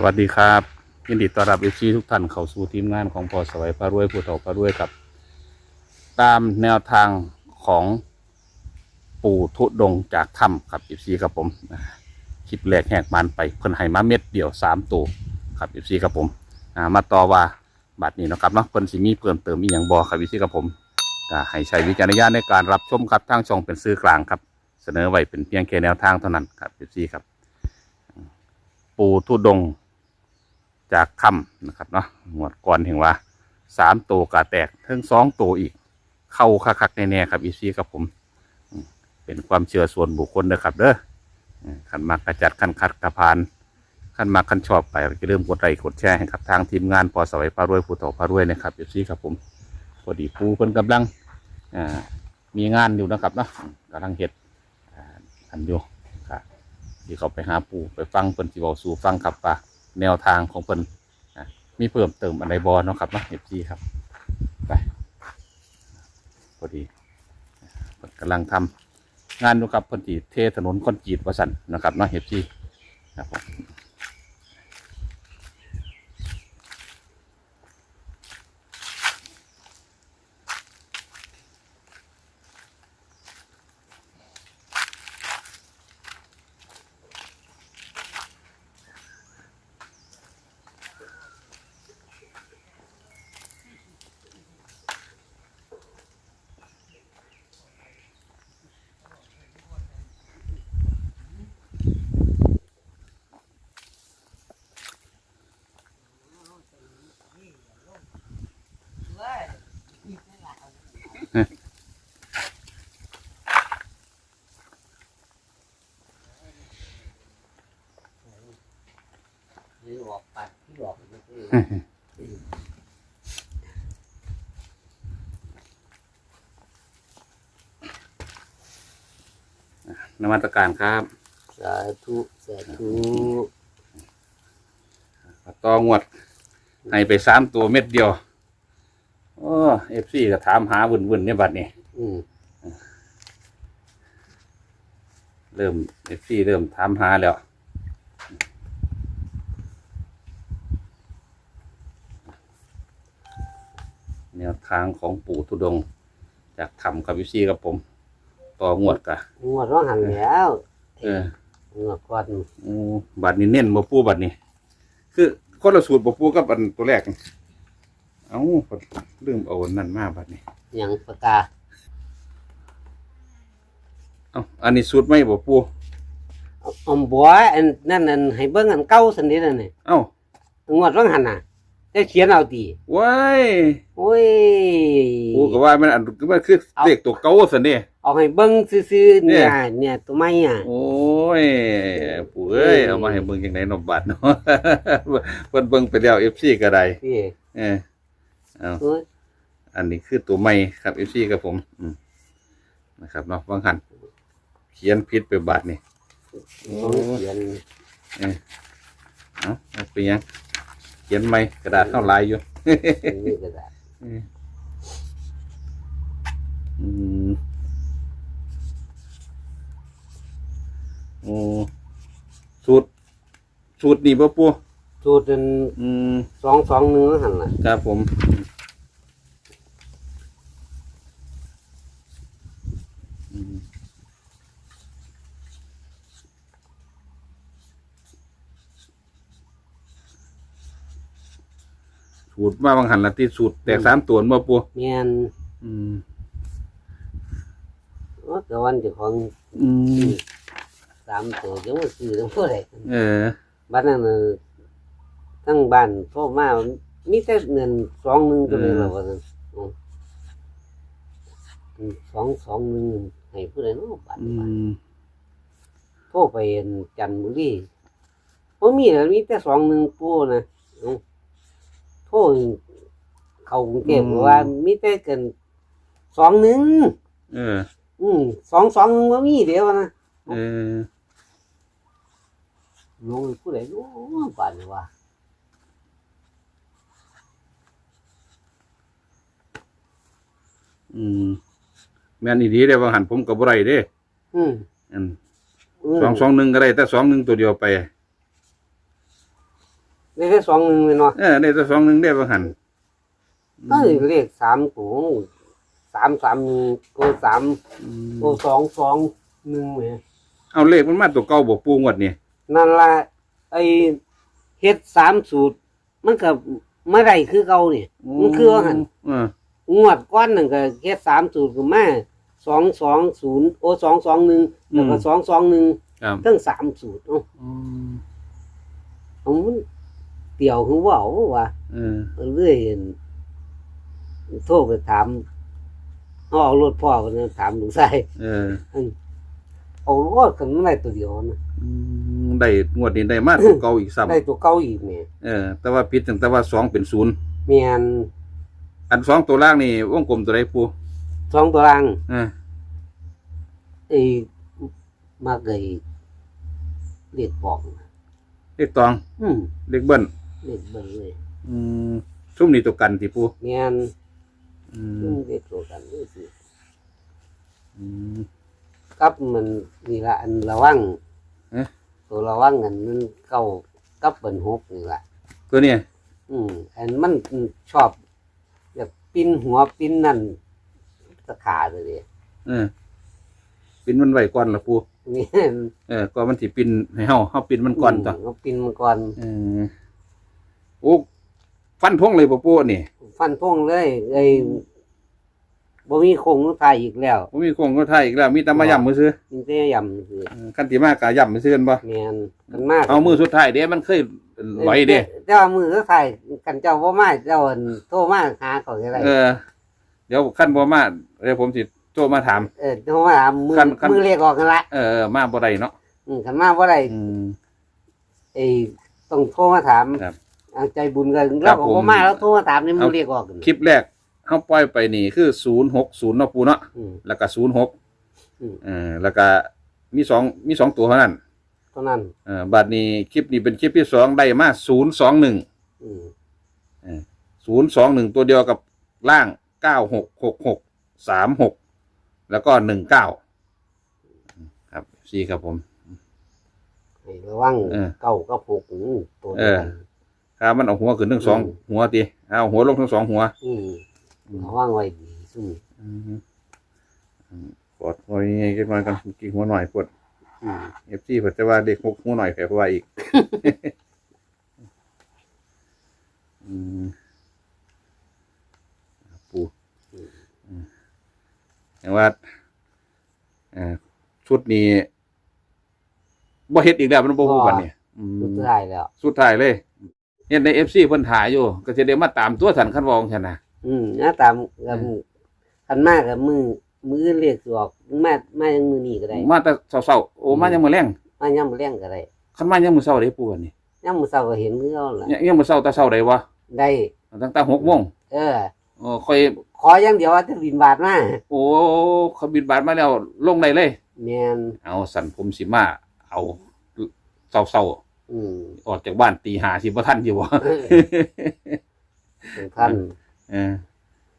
สวัสดีครับ ยินดีต้อนรับเอฟซีทุกท่านเข้าสู่ทีมงานของพอสวัยพารวยผู้เฒ่าพารวยครับ ตามแนวทางของปู่ทุดงจากถ้ำครับเอฟซีครับผมคลิปแรกแหกมันไปเพิ่นให้มาเม็ดเดียวสามตัวครับเอฟซีครับผมมาต่อว่าบัตรนี้นะครับเนาะเพิ่นสิมีเพิ่มเติมอีกอย่างบอครับเอฟซีครับผมก็ให้ใช้วิจารณญาณในการรับชมครับทางช่องเป็นสื่อกลางครับ เสนอไว้เป็นเพียงแค่แนวทางเท่านั้นครับเอฟซีครับ ปูทุดง จากคำนะครับเนาะหมวดก่อนเห็นว่าสามตัวกาแตกทั้งสองตัวอีก เข้าคักๆแน่ๆครับอีซี่ครับผม เป็นความเชื่อส่วนบุคคลนะครับเด้อขันมากระจัดขันขัดกระพานขันมาขันชอบไปก็เริ่มกดไลค์กดแชร์ให้กับทางทีมงานพอสวัยพารวยผู้ต่อพารวยนะครับอีซี่ครับผมพอดีปูเพิ่นกำลังอมีงานอยู่นะครับเนาะกำลังเห็ดอันอยู่ครับที่เขาไปหาปูไปฟังเพิ่นสิเว้าสู่ฟังครับว่า แนวทางของเพิ่นมีเพิ่มเติมอะไรบ่เนาะครับเนาะ FG ครับไปพอดีเพิ่นกำลังทำงานอยู่ครับเพิ่นสิเทถนนคอนกรีตวสันนะครับเนาะ FG ครับผม นมัสการครับสาธุสาธุต่องวด ให้ไปสามตัวเม็ดเดียวโอ้ FC ก็ถามหาวุ่นๆเนี่ยบัดนี้อืมเริ่ม FC เริ่มถามหาแล้วแนวทางของปู่ทุดงค์จากทำกับวิซีกับผม ต่องวดกะงวดร้องหันแล้วเอองวดก่อนอูบัตรนี้เน้นบ่ปูบัตรนี้ คือคนละสูตรบ่ปูกับอันตัวแรก เอ้าลืมเอาอันนั่นมาบัตรนี้หยังปากกาเอ้าอันนี้สูตรไม่บ่ปูเอาอมบัวอันนั่นอันให้เบิ่งอันเก่าสันนิดนั่นนี่เอ้างวดร้องหันน่ะ จะเขียนเอาตีว้ายโอ้ยปูก็ว่ามันอันมันคือเลขตัวเก่าซั่นนี่ เอาให้เบิ่งซื่อๆเนี่เนี่ย ยเนี่ยตัวไม้อะ โอ้ยปู่เอ้ย เอามาให้เบิ่งจังได๋เนาะบัตรเนาะ เพิ่นเบิ่งไปแล้ว FC ก็ได้พี่เออเอาโอ้ยอันนี้คือตัวใหม่ครับ FC กับผมอืมนะครับเนาะบางหันเขียนผิดไปบาทนี่ต้องเขียนเออเอาเอาไปยัง เขียนไหมกระดาษเท่าลายอยู่ นี่ก็ได้เอออืมโอ้สูตรสูตรนี่ป่ะปูสูตรอันอืมสองสองหนึ่งหันน่ะครับผม อืม สูตรมาบางหันละที่สูตรแตกสามตัวมาปูแม่นอืมโอ้แต่วันเจ้าของอืมสามตัวยังว่าซื้อทั้งพวกเลยเออบ้านนั้นน่ะทั้งบ้านพ่อมามีแต่เงินสองหนึ่งก็เลยเราว่าซั่นอืมอืมสองสองหนึ่งให้ผู้ใดเนาะบ้านอืบ้านมโทรไปอันจันทบุรีบ่มีแล้วมีแต่สองหนึ่งปู่นะอืม โทรเข้ากรุงเทพบอกว่ามีแต่เกินสองหนึ่งเออ อืมสองสองหนึ่งบ่มีเดียวนะเออ ลงผู้ใดเนาะบ้านนี่ว่าอืม แม่นอีดีเด้บางหันผมกับไรเด้อืมอันมสองสองหนึ่งก็ได้แต่สองหนึ่งตัวเดียวไป ได้แค่สองหนึ่งเลยเนาะเออได้แต่สองหนึ่งได้บ่หันก็เลขสามตัวสามสามหนึ่งก็สามอืมก็สองสองหนึ่งเนี่ยเอาเลขมันมาตัวเก่าบ่ปูงวดนี่นั่นละไอเฮ็ดสามสูตร มันก็เมื่อไรคือเก่าเนี่ยมันคือว่าหันเอองวดก้อนหนึ่งก็เฮ็ดสามสูตรก็มาสองสองศูนย์โอสองสองหนึ่งแล้วก็สองสองหนึ่งครับทั้งสามสูตรเอ้าอืมเอามัน เตี่ยวคือว่าว่าเออมันเรื่อยเห็นโทรไปถามเอาเอารถพ่อกันถามลูกชายเออเอารถกันไม่ได้ตัวเดียวนะอืมได้งวดนี้ได้มาตัวเก่าอีกซ้ำได้ตัวเก่าอีกเนี่ยเออ แต่ว่าผิดตั้งแต่ว่าสองเป็นศูนย์เมียนอันสองตัวล่างนี่วงกลมตัวใดปูสองตัวรังเออไอ้มาเกยเรียกบอกเลขตอง อืมเลขเบิ้ล เรียกเบิ่งเลยอืมซุ่มนี่ตัวกันที่ปูเมียนอือืมมเรียกตัวกันนี่สิอืม กับมันนี่ละอันระวังเอ๊ะ ตัวระวังอันมันเก้ากับเป็นหกนี่ละตัวเนี้ยอืมอันมันชอบแบบปิ้นหัวปิ้นนั่นตะขาเลยดิเออปินมันไว้ก่อนละปูนี่ เออก่อนมันสิปินให้เฮาเฮาปินมันก่อนต่อเขาปิ้นมันก่อนเออ โอ้ฟันทงเลยบ่ปูนี่ฟันพงเลยไอ้บ่มีโคงไทยอีกแล้วบ่มีโครงก็ไทยอีกแล้ว มีแต่มาย่ำมือซื้อมีแต่ยำคือเออคันที่มากกะย่ำมือซื้อกันบ่แมนกันมากเอามือสุดท้ายเด้มันเคยไหวเด้แต่ว่ามือก็ไทยกันเจ้าบ่มาเจ้าอั่นโทรมาหาเขาได้ไรเออ เดี๋ยวขั้นบ่มาเดี๋ยวผมสิโทรมาถามเออโทรมาหามือคันคันมือเรียกออกกันละเออเออมาบ่ได้เนาะอืมคันมาบ่ได้อืมไอ้ต้องโทรมาถามครับ เอาใจบุญกันครัเราบก็ผมบ่มาแล้วโทรมาถามนี่มืเอาอเรียกออกกันคลิปแรกเฮาปล่อยไปนี่คือ060เนาะปูเนาะอืม แล้วก็อืม06เออแล้วก็มีสองมีสองตัวเท่านั้นเท่านั้นเออบัดนี้คลิปนี้เป็นคลิปที่สองได้มา021อืมศูนย์สองหนึ่งตัวเดียวกับล่างเก้าหกหกหกสามหกแล้วก็หนึ่งเก้าครับสี่ครับผม ให้ระวังเออเก้ากับหกอืมตัวเดียวกัน ครับมันเอาหัวขึ้นทั้งสองอืมหัวตีเอาหัวลงทั้งสองหัวอืมระวังไว้ดีซุ่มปวดหัวยังไงกันมากันกี่หัวหน่อยปวดอืมเอฟซีเพิ่นจะว่าเด็กหกหัวหน่อยแผลเพราะว่าอีกอืมปูอืมแต่ว่าเอ่อชุดนี้บ่เฮ็ดอีกแล้วมันบ่ฮู้กันเนี่ยอืมสุดท้ายแล้ว สุดท้ายเลย เฮ็ดใน FC เพิ่นถ่ายอยู่ ก็สิได้มาตามตัวสันคันวองซั่นน่ะอืมนะตามกับคันมากกับมือมือเรียกสิออกมามายังมือนี่ก็ได้มาแต่เช้าๆโอ้มายังมื้อแรงมาย่ำเลี้ยงก็ได้คันมายังมื้อเช้าได้ปูอันนี้ย่ำมือเศร้าก็เห็นมือเขาละยังยังมื้อเช้าแต่เช้าได้วะได้ตั้งแต่6โมงเออเออค่อยขออย่างเดียวว่าจะบินบาทมาโอ้เขาบินบาทมาแล้วลงได้เลยแมนเอาสันผมสิมาเอาเศร้า อืมๆออกจากบ้านตีหาสิบ่ทันอยู่บ่เป็นท่านเออ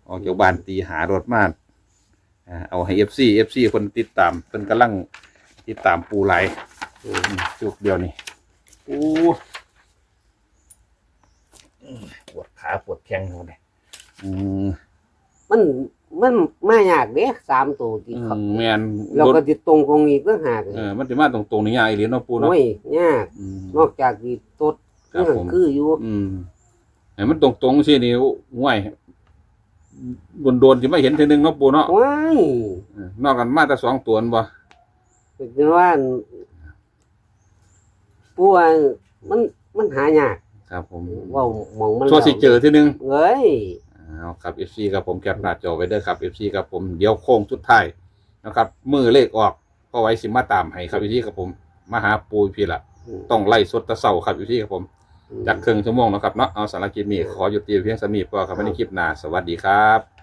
ออกจากบ้านตีหารถมาอ่าเอาให้ FC FC คนติดตามเพิ่นกำลังติดตามปูไหลอืมจุกเดียวนี่โอ้ปวดขาปวดแข้งเขาเนี่ยอืม มันมันมายากเด้สามตัวที่เขาแมนเรารถก็ติดตรงคงอีกก็หากเออมันจะมาตรงๆนี่ยายหรือเนาะปูเนาะโอ้ยยากอืมนอกจากที่ตดครับนั่นผม คืออยู่อืมให้มันตรงๆสินี่ห่วยโดนๆสิไม่เห็นทีนึงเนาะปูเนาะว้ายเออนอกกันมาแต่สองตัวนั่นบ่เป็นว่าผู้ว่ามันมันหายากครับผมเว่ามองมันชัวร์สิเจอทีนึงเอ้ย เอาครับ FC ครับผมแคปหน้าจอไว้เด้อครับ FC ครับผมเดี๋ยวโค้งสุดท้ายนะครับมือเลขออกก็ไว้สิมาตามให้ครับ FC ครับผมมาหาปูพี่ละต้องไล่สดแตะเสาครับ FC ครับผมจากครึ่งชั่วโมงนะครับเนาะเอาสารบคลิปนี้ขอหยุดตีเพียงสมีพอครับวันนี้คลิปหน้าสวัสดีครับส